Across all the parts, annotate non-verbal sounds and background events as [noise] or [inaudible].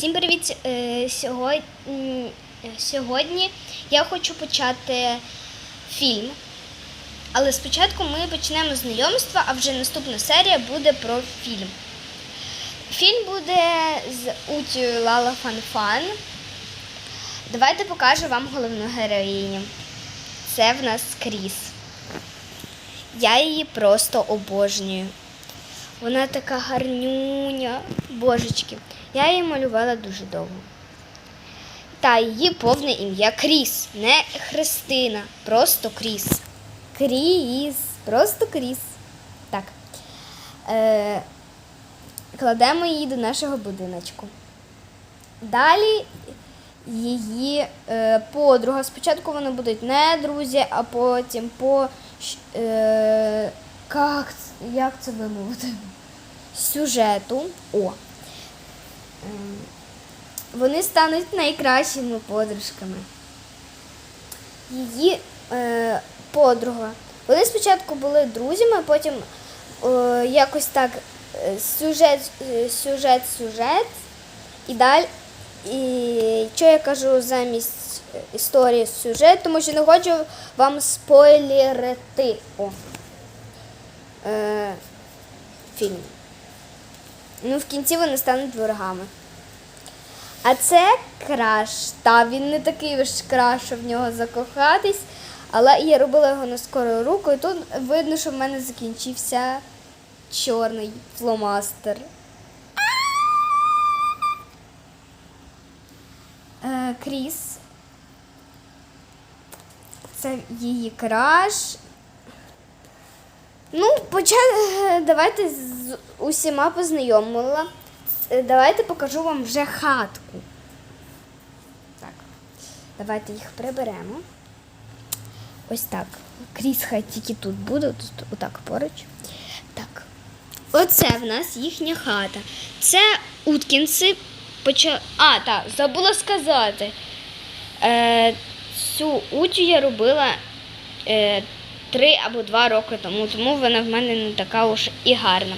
Всім привіт! Е, Сьогодні, я хочу почати фільм. Але спочатку ми почнемо знайомство, а вже наступна серія буде про фільм. Фільм буде з Утією Лала Фан-Фан. Давайте покажу вам головну героїню. Це в нас Кріс. Я її просто обожнюю. Вона така гарнюня, божечки. Я її малювала дуже довго. Та її повне ім'я Кріс, не Христина, просто Кріс. Кріс, просто Кріс. Так. Е, кладемо її до нашого будиночку. Далі її е, подруга. Спочатку вони будуть не друзі, а потім по. Е, як, як це вимовити? Сюжету. О. Ем, Вони стануть найкращими подружками. Її е, подруга. Вони спочатку були друзями, а потім е, якось так е, сюжет, е, сюжет, сюжет. І далі. І що я кажу замість е, історії сюжет, тому що не хочу вам спойлерити. О. Е. Ну, в кінці вони стануть ворогами. А це краш. Та він не такий уж краш, в нього закохатись. Але я робила його на скору руку, і тут видно, що в мене закінчився чорний фломастер. Е, Кріс. Це її краш. Ну, поча... [laughs] давайте з усіма познайомила. Е, Давайте покажу вам вже хатку. Так. Давайте їх приберемо. Ось так. Кріс хай тільки тут буде, тут отак поруч. Так. Оце в нас їхня хата. Це Уткінси поча... А, так, забула сказати. Е, цю утю я робила е, три або два роки тому, тому вона в мене не така уж і гарна.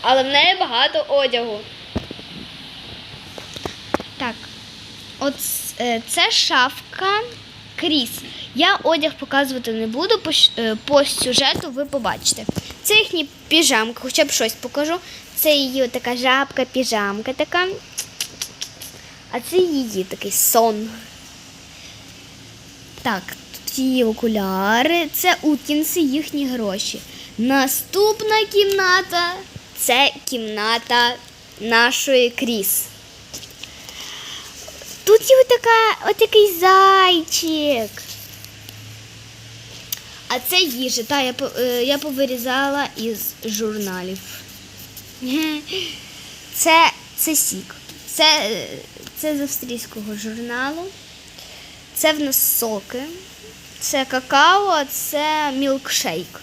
Але в неї багато одягу. Так, от е, це шафка Кріс. Я одяг показувати не буду, по, е, по сюжету ви побачите. Це їхні піжамки, хоча б щось покажу. Це її така жабка, піжамка така. А це її такий сон. Так, її окуляри, це Уткінси, їхні гроші. Наступна кімната це кімната нашої Кріс. Тут є така, отакий зайчик. А це їжа, та я, е, я повирізала із журналів. [laughs] Це, це сік. Це, е, це з австрійського журналу. Це в нас соки. Це какао, це мілкшейк.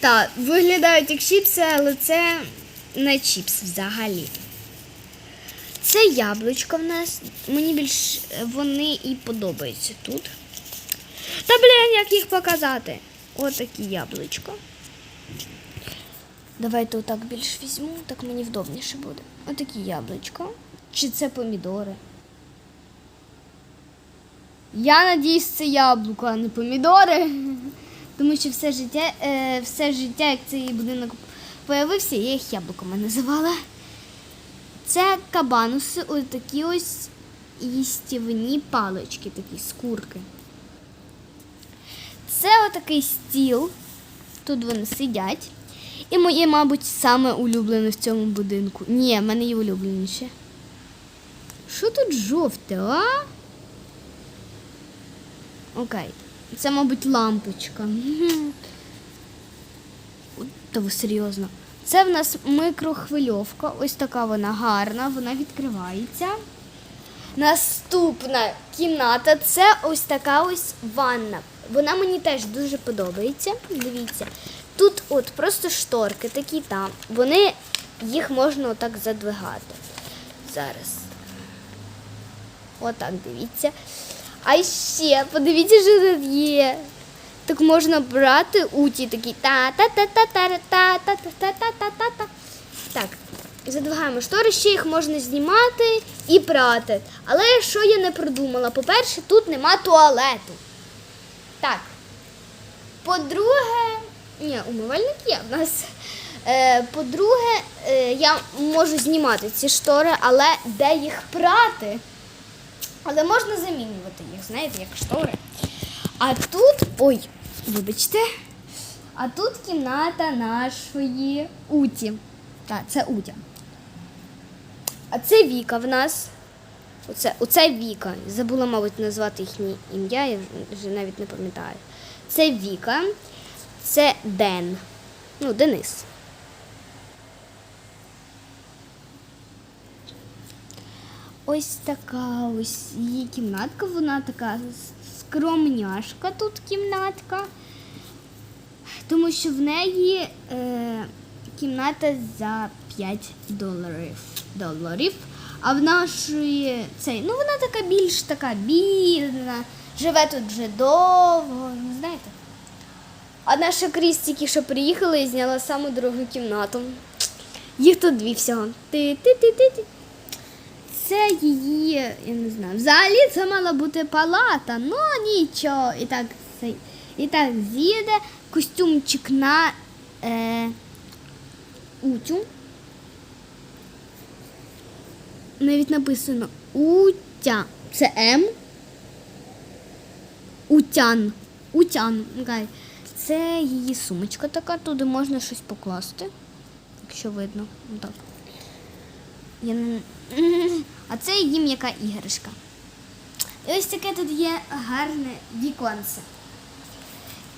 Так, виглядають як чіпси, але це не чіпс взагалі. Це яблучко в нас. Мені більш вони і подобаються тут. Та блін, як їх показати? Отакі яблучко. Давайте отак більш візьму, так мені вдобніше буде. Отакі яблучко. Чи це помідори? Я надіюсь, це яблуко, а не помідори. [laughs] Тому що все життя, е, все життя, як цей будинок появився, я їх яблуками називала. Це кабануси, ось такі ось їстівні палички, такі скурки. Це отакий стіл. Тут вони сидять. І моє, мабуть, саме улюблене в цьому будинку. Ні, в мене є улюбленіше. Що тут жовте, а? Окей. Це, мабуть, лампочка. [laughs] Та ви серйозно. Це в нас микрохвильовка. Ось така вона гарна, вона відкривається. Наступна кімната це ось така ось ванна. Вона мені теж дуже подобається. Дивіться. Тут от просто шторки такі там. Вони їх можна отак задвигати. Зараз. Отак дивіться. А ще подивіться, що тут є. Так можна брати уті такі та та та та та та та та та та та та та Так. задвигаємо штори, ще їх можна знімати і прати. Але що я не продумала? По-перше, тут нема туалету. Так. По-друге, ні, умивальник є в нас. Е, по-друге, е, я можу знімати ці штори, але де їх прати? Але можна замінювати їх, знаєте, як штори. А тут, ой, вибачте, а тут кімната нашої Уті. Так, це Утя. А це Віка в нас. Оце, оце Віка. Забула, мабуть, назвати їхнє ім'я, я вже- навіть не пам'ятаю. Це Віка, це Ден. Ну, Денис. Ось така ось її кімнатка, вона така скромняшка тут кімнатка. Тому що в неї е, кімната за 5 доларів. доларів. А в нашої цей, ну вона така більш така бідна, живе тут вже довго, ну знаєте. А наша Кріс тільки що приїхала і зняла саму дорогу кімнату. Їх тут дві всього. Ти-ти-ти-ти-ти. Це її, я не знаю. Взагалі це мала бути палата, ну нічого. І так, і так з'їде костюмчик на е, Утю. Навіть написано Утя. Це М. Утян. Утян. Це її сумочка така, туди можна щось покласти, якщо видно. Так. Я не... [laughs] А це її м'яка іграшка. І ось таке тут є гарне віконце.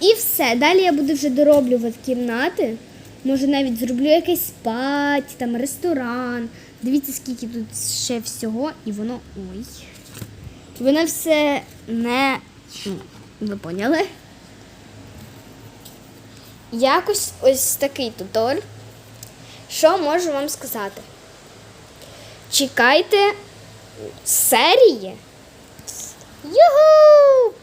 І все. Далі я буду вже дороблювати кімнати. Може навіть зроблю якесь спать, там ресторан. Дивіться, скільки тут ще всього, і воно. Ой. Воно все не. ну, Ви поняли? Якось ось такий тутор. Що можу вам сказати? Чекайте серії. Юху!